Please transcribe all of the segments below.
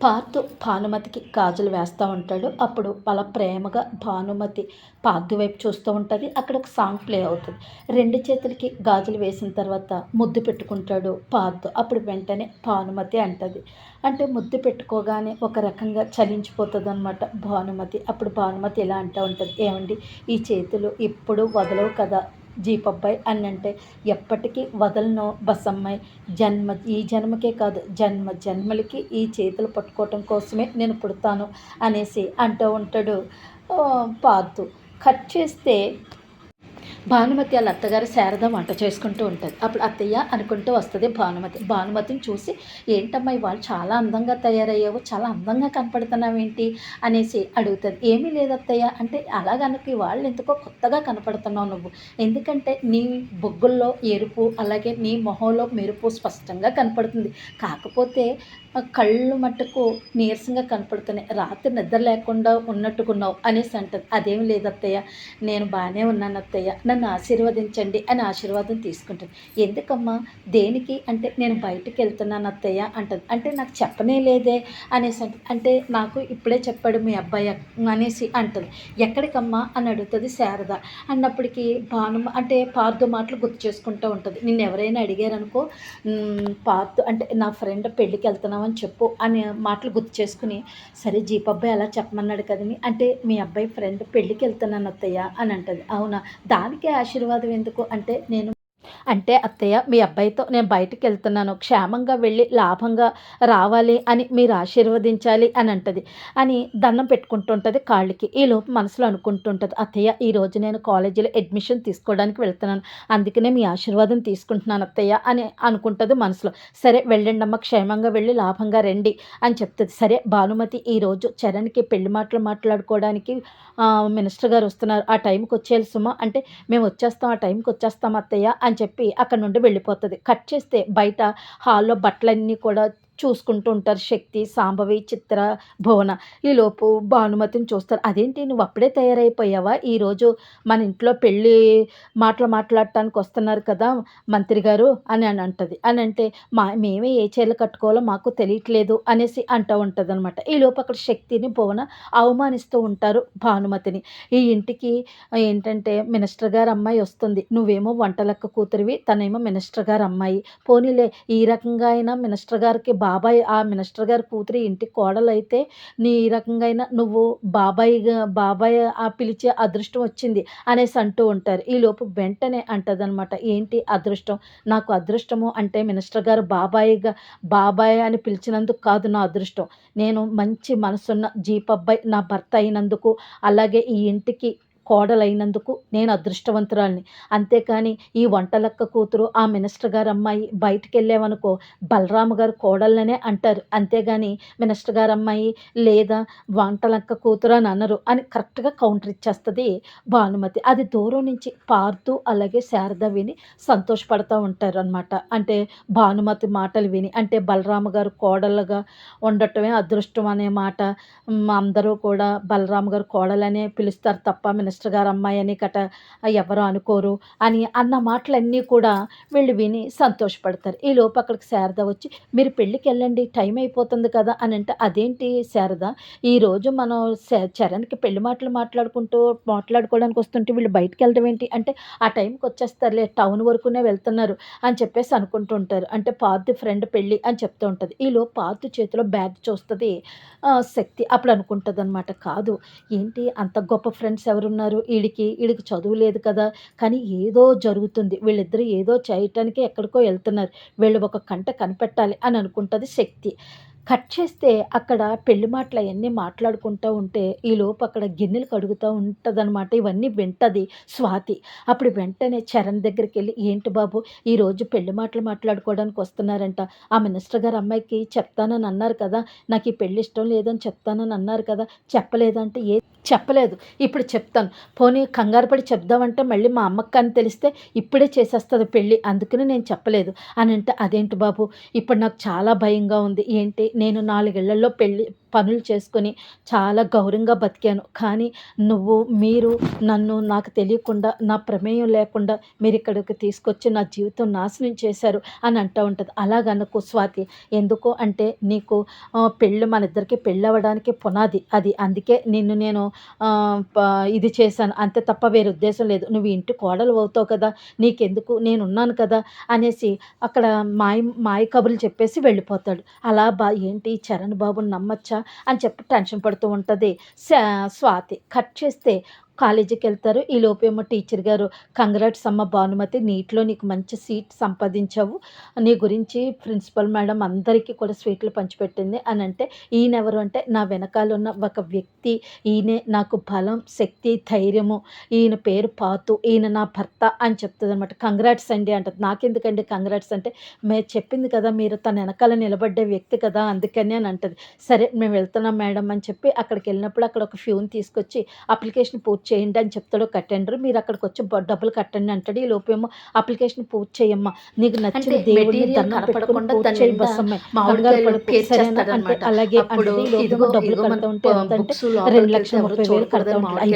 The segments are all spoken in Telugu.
పార్థు భానుమతికి గాజులు వేస్తూ ఉంటాడు. అప్పుడు వాళ్ళ ప్రేమగా భానుమతి పార్థు వైపు చూస్తూ ఉంటుంది. అక్కడ ఒక సాంగ్ ప్లే అవుతుంది. రెండు చేతులకి గాజులు వేసిన తర్వాత ముద్దు పెట్టుకుంటాడు పార్థు అప్పుడు వెంటనే భానుమతి అంటది. అంటే ముద్దు పెట్టుకోగానే ఒక రకంగా చలించిపోతుంది అనమాట భానుమతి. అప్పుడు భానుమతి ఎలా అంటూ ఉంటుంది. ఏమండి ఈ చేతులు ఇప్పుడు వదలవు కదా. జీపబ్బాయి అని అంటే ఎప్పటికీ వదలను బసమ్మాయి. జన్మ ఈ జన్మకే కాదు జన్మ జన్మలకి ఈ చేతులు పట్టుకోవటం కోసమే నేను పుడతాను అనేసి అంటూ ఉంటాడు. పాతు కట్ చేస్తే భానుమతి వాళ్ళ అత్తగారు శారద వంట చేసుకుంటూ ఉంటుంది అప్పుడు అత్తయ్య అనుకుంటూ వస్తుంది భానుమతి. భానుమతిని చూసి ఏంటమ్మా ఇవాళ చాలా అందంగా తయారయ్యావు చాలా అందంగా కనపడుతున్నావు ఏంటి అనేసి అడుగుతుంది. ఏమీ లేదు అత్తయ్య. అంటే అలాగనుకు ఇవాళ ఎందుకో కొత్తగా కనపడుతున్నావు నువ్వు. ఎందుకంటే నీ బొగ్గుల్లో ఎరుపు అలాగే నీ మొహంలో మెరుపు స్పష్టంగా కనపడుతుంది. కాకపోతే కళ్ళు మట్టుకు నీరసంగా కనపడుతున్నాయి. రాత్రి నిద్ర లేకుండా ఉన్నట్టుకున్నావు అనేసి అంటది అదేం లేదు అత్తయ్య. నేను బాగానే ఉన్నాను అత్తయ్య. నన్ను ఆశీర్వదించండి అని ఆశీర్వాదం తీసుకుంటాను ఎందుకమ్మా? దేనికి? అంటే నేను బయటికి వెళ్తున్నాను అత్తయ్య అంటది. అంటే నాకు చెప్పనే లేదే అనేసి అంటది. అంటే నాకు ఇప్పుడే చెప్పాడు మీ అబ్బాయి అనేసి అంటది. ఎక్కడికమ్మా? అని అడుగుతుంది శారద. అన్నప్పటికీ భాను అంటే పార్థు మాటలు గుర్తు చేసుకుంటూ ఉంటుంది. నిన్ను ఎవరైనా అడిగారనుకో పార్దు పార్థు అంటే నా ఫ్రెండ్ పెళ్ళికి అని చెప్పు అని మాటలు గుర్తు చేసుకుని సరే జీప్ అబ్బాయి అలా చెప్పమన్నాడు కదని అంటే మీ అబ్బాయి ఫ్రెండ్ పెళ్ళికి వెళ్తున్నాను అత్తయ్య అని అంటది. అవునా? దానికే ఆశీర్వాదం ఎందుకు? అంటే నేను అంటే అత్తయ్య మీ అబ్బాయితో నేను బయటికి వెళ్తున్నాను. క్షేమంగా వెళ్ళి లాభంగా రావాలి అని మీరు ఆశీర్వదించాలి అని అంటది. అని దండం పెట్టుకుంటుంటుంది కాళ్ళకి. ఈ లోపు మనసులో అనుకుంటుంటుంది అత్తయ్య ఈ రోజు నేను కాలేజీలో అడ్మిషన్ తీసుకోవడానికి వెళ్తున్నాను. అందుకనే మీ ఆశీర్వాదం తీసుకుంటున్నాను అత్తయ్య అని అనుకుంటుంది మనసులో. సరే వెళ్ళండి అమ్మ క్షేమంగా వెళ్ళి లాభంగా రండి అని చెప్తుంది. సరే భానుమతి ఈరోజు చరణ్కి పెళ్ళి మాటలు మాట్లాడుకోవడానికి మినిస్టర్ గారు వస్తున్నారు. ఆ టైంకి వచ్చేయాలి సుమా. అంటే మేము వచ్చేస్తాం ఆ టైంకి వచ్చేస్తాం అత్తయ్య అని చెప్పి చెప్పి అక్కడ నుండి వెళ్ళిపోతుంది. కట్ చేస్తే బయట హాల్లో బట్టలన్నీ కూడా చూసుకుంటూ ఉంటారు. శక్తి సాంబవి చిత్ర భువన. ఈలోపు భానుమతిని చూస్తారు. అదేంటి? నువ్వు అప్పుడే తయారైపోయావా? ఈరోజు మన ఇంట్లో పెళ్ళి మాటలు మాట్లాడటానికి వస్తున్నారు కదా మంత్రి గారు అని అని అంటది. అని అంటే మా మేమే ఏ చీరలు కట్టుకోవాలో మాకు తెలియట్లేదు అనేసి అంటూ ఉంటుంది అనమాట ఈలోపు అక్కడ శక్తిని భువన అవమానిస్తూ ఉంటారు భానుమతిని. ఈ ఇంటికి ఏంటంటే మినిస్టర్ గారు అమ్మాయి వస్తుంది. నువ్వేమో వంటలక్క కూతురివి తనేమో మినిస్టర్ గారు అమ్మాయి. పోనీలే ఈ రకంగా అయినా మినిస్టర్ గారికి బాబాయ్ ఆ మినిస్టర్ గారి కూతురి ఇంటి కోడలు అయితే నీ రకంగా నువ్వు బాబాయ్ బాబాయ్ ఆ పిలిచే అదృష్టం వచ్చింది అనేసి అంటూ ఉంటారు. ఈ లోపు వెంటనే అంటదనమాట ఏంటి అదృష్టం? నాకు అదృష్టము అంటే మినిస్టర్ గారు బాబాయిగా బాబాయ్ అని పిలిచినందుకు కాదు నా అదృష్టం. నేను మంచి మనసున్న జీప్ అబ్బాయి నా భర్త అయినందుకు అలాగే ఈ ఇంటికి కోడలైనందుకు నేను అదృష్టవంతురాల్ని. అంతేకాని ఈ వంటలక్క కూతురు ఆ మినిస్టర్ గారు అమ్మాయి బయటికి వెళ్ళామనుకో బలరాము గారు కోడళ్ళనే అంటారు. అంతేగాని మినిస్టర్ గారు అమ్మాయి లేదా వంటలక్క కూతురు అని అనరు. అని కరెక్ట్గా కౌంటర్ ఇచ్చేస్తుంది భానుమతి. అది దూరం నుంచి పారుతూ అలాగే శారద విని సంతోషపడుతూ ఉంటారు అనమాట అంటే భానుమతి మాటలు విని అంటే బలరాము గారు కోడళ్ళగా ఉండటమే అదృష్టం అనే మాట. అందరూ కూడా బలరాము గారు కోడలనే పిలుస్తారు తప్ప మినిస్టర్ గారు అమ్మాయి అని కట ఎవరు అనుకోరు అని అన్న మాటలన్నీ కూడా వీళ్ళు విని సంతోషపడతారు. ఈ లోపు అక్కడికి శారద వచ్చి మీరు పెళ్ళికి వెళ్ళండి టైం అయిపోతుంది కదా అని అంటే అదేంటి శారద? ఈరోజు మనం చరణ్కి పెళ్ళి మాటలు మాట్లాడుకుంటూ మాట్లాడుకోవడానికి వస్తుంటే వీళ్ళు బయటికి వెళ్ళడం ఏంటి? అంటే ఆ టైంకి వచ్చేస్తారులే టౌన్ వరకునే వెళ్తున్నారు అని చెప్పేసి అనుకుంటూ ఉంటారు. అంటే పార్థి ఫ్రెండ్ పెళ్ళి అని చెప్తూ ఉంటుంది. ఈలో పార్థి చేతిలో బ్యాగ్ చూస్తుంది శక్తి అప్పుడు అనుకుంటుంది అనమాట కాదు ఏంటి అంత గొప్ప ఫ్రెండ్స్ ఎవరున్నారు? వీడికి వీడికి చదువు లేదు కదా. కానీ ఏదో జరుగుతుంది. వీళ్ళిద్దరూ ఏదో చేయటానికి ఎక్కడికో వెళ్తున్నారు. వీళ్ళు ఒక కంట కనిపెట్టాలి అని అనుకుంటుంది శక్తి. కట్ చేస్తే అక్కడ పెళ్ళి మాటలు అవన్నీ మాట్లాడుకుంటూ ఉంటే ఈ లోపు అక్కడ గిన్నెలు కడుగుతూ ఉంటుందన్నమాట. ఇవన్నీ వింటది స్వాతి. అప్పుడు వెంటనే చరణ్ దగ్గరికి వెళ్ళి ఏంటి బాబు ఈరోజు పెళ్ళి మాటలు మాట్లాడుకోవడానికి వస్తున్నారంట. ఆ మినిస్టర్ గారు అమ్మాయికి చెప్తానని అన్నారు కదా. నాకు ఈ పెళ్ళి ఇష్టం లేదని చెప్తానని అన్నారు కదా. చెప్పలేదంటే ఏ చెప్పలేదు. ఇప్పుడు చెప్తాను. పోనీ కంగారు పడి చెప్దామంటే మళ్ళీ మా అమ్మకి అని తెలిస్తే ఇప్పుడే చేసేస్తుంది పెళ్ళి. అందుకని నేను చెప్పలేదు. అని అంటే అదేంటి బాబు? ఇప్పుడు నాకు చాలా భయంగా ఉంది. ఏంటి? నేను నాలుగేళ్ళలో పెళ్ళి పనులు చేసుకొని చాలా గౌరవంగా బతికాను. కానీ నువ్వు మీరు నన్ను నాకు తెలియకుండా నా ప్రమేయం లేకుండా మీరు ఇక్కడికి తీసుకొచ్చి నా జీవితం నాశనం చేశారు అని అంటూ ఉంటుంది. అలాగనుకో స్వాతి. ఎందుకు అంటే నీకు పెళ్ళి మన ఇద్దరికి పెళ్ళి అవ్వడానికి పునాది అది. అందుకే నిన్ను నేను ప- ఇది చేశాను. అంతే తప్ప వేరే ఉద్దేశం లేదు. నువ్వు ఇంటి కోడలు అవుతావు కదా. నీకెందుకు? నేను ఉన్నాను కదా అనేసి అక్కడ మాయ మాయ కబుర్లు చెప్పేసి వెళ్ళిపోతాడు. అలా బా ఏంటి? చరణ్ బాబుని నమ్మచ్చా? అని చెప్పి టెన్షన్ పడుతూ ఉంటుంది. స్వాతి కట్ చేస్తే కాలేజీకి వెళ్తారు ఈ లోపేమో టీచర్ గారు కంగ్రాట్స్ అమ్మ భానుమతి నీటిలో నీకు మంచి సీట్ సంపాదించావు. నీ గురించి ప్రిన్సిపల్ మేడం అందరికీ కూడా స్వీట్లు పంచిపెట్టింది అని అంటే ఈయన ఎవరు అంటే నా వెనకాల ఉన్న ఒక వ్యక్తి. ఈయనే నాకు బలం శక్తి ధైర్యము. ఈయన పేరు పాతు ఈయన నా భర్త అని చెప్తుంది అనమాట కంగ్రాట్స్ అండి అంటది. నాకెందుకండి కంగ్రాట్స్ అంటే మీరు చెప్పింది కదా మీరు తన వెనకాల నిలబడ్డే వ్యక్తి కదా అందుకని అని అంటది. సరే మేము వెళ్తున్నాం మేడం అని చెప్పి అక్కడికి వెళ్ళినప్పుడు అక్కడ ఒక ఫ్యూన్ తీసుకొచ్చి అప్లికేషన్ పూర్తి చేయండి అని చెప్తాడు ఒక అటెండర్ మీరు అక్కడికి వచ్చి డబ్బులు కట్టండి అంటాడు. ఈ లోపేమో అప్లికేషన్ పూర్తి చేయమ్మా. నీకు నచ్చిన దేవుడిని దండం పెట్టుకుని పూర్తి చేయి? అంటే. అలాగే అప్పుడు అంటే లోపేమో డబ్బులు కడతా ఉంటే అంటే రెండు లక్షల ముప్పై వేలు కడతా ఉంటాడు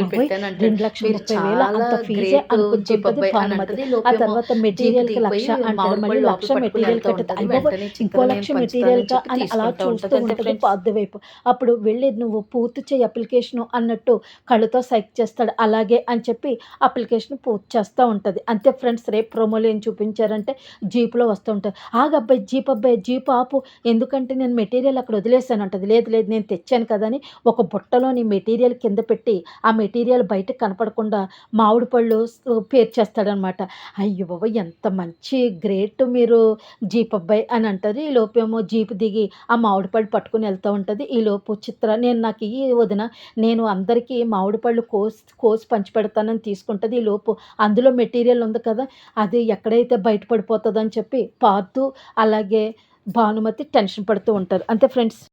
రెండు లక్షల ముప్పై వేలు అంత ఫీజే గ్రేట్ అనుకుంటుంది జీపబ్బాయి అని భానుమతి అంటది ఆ తర్వాత మెటీరియల్ లక్ష అంటాడు మళ్ళీ లక్ష మెటీరియల్ కట్టదు. అయ్యి బాబోయ్, ఇంకో లక్ష మెటీరియల్ అని అలా చూస్తూ ఉంటుంది. పాద్దు వైపు అప్పుడు వెళ్ళి నువ్వు పూర్తి చేయి అప్లికేషన్ అన్నట్టు కళ్ళతో సైక్ చేస్తాడు. అలాగే అని చెప్పి అప్లికేషన్ పూర్తి చేస్తూ ఉంటుంది. అంతే ఫ్రెండ్స్ రేపు ప్రోమోలో ఏం చూపించారంటే జీప్లో వస్తూ ఉంటారు ఆగబ్బాయి జీప్ అబ్బాయి జీప్ ఆపు. ఎందుకంటే నేను మెటీరియల్ అక్కడ వదిలేసాను అంటది. లేదు లేదు నేను తెచ్చాను కదా అని ఒక బుట్టలోని మెటీరియల్ కింద పెట్టి ఆ మెటీరియల్ బయటకు కనపడకుండా మామిడి పళ్ళు పేర్చేస్తాడనమాట అయ్యో బాబా ఎంత మంచి గ్రేట్ మీరు జీప్ అబ్బాయి అని అంటారు ఈ లోపేమో జీప్ దిగి ఆ మామిడి పళ్ళు పట్టుకుని వెళ్తూ ఉంటుంది. ఈ లోపు చిత్ర నేను నాకు ఈ వదిన నేను అందరికీ మామిడి పళ్ళు కోసి కోసి పంచిపెడతానని తీసుకుంటుంది ఈ లోపు. అందులో మెటీరియల్ ఉంది కదా అది ఎక్కడైతే బయటపడిపోతుందని చెప్పి పార్తు అలాగే భానుమతి టెన్షన్ పడుతూ ఉంటారు. అంతే ఫ్రెండ్స్.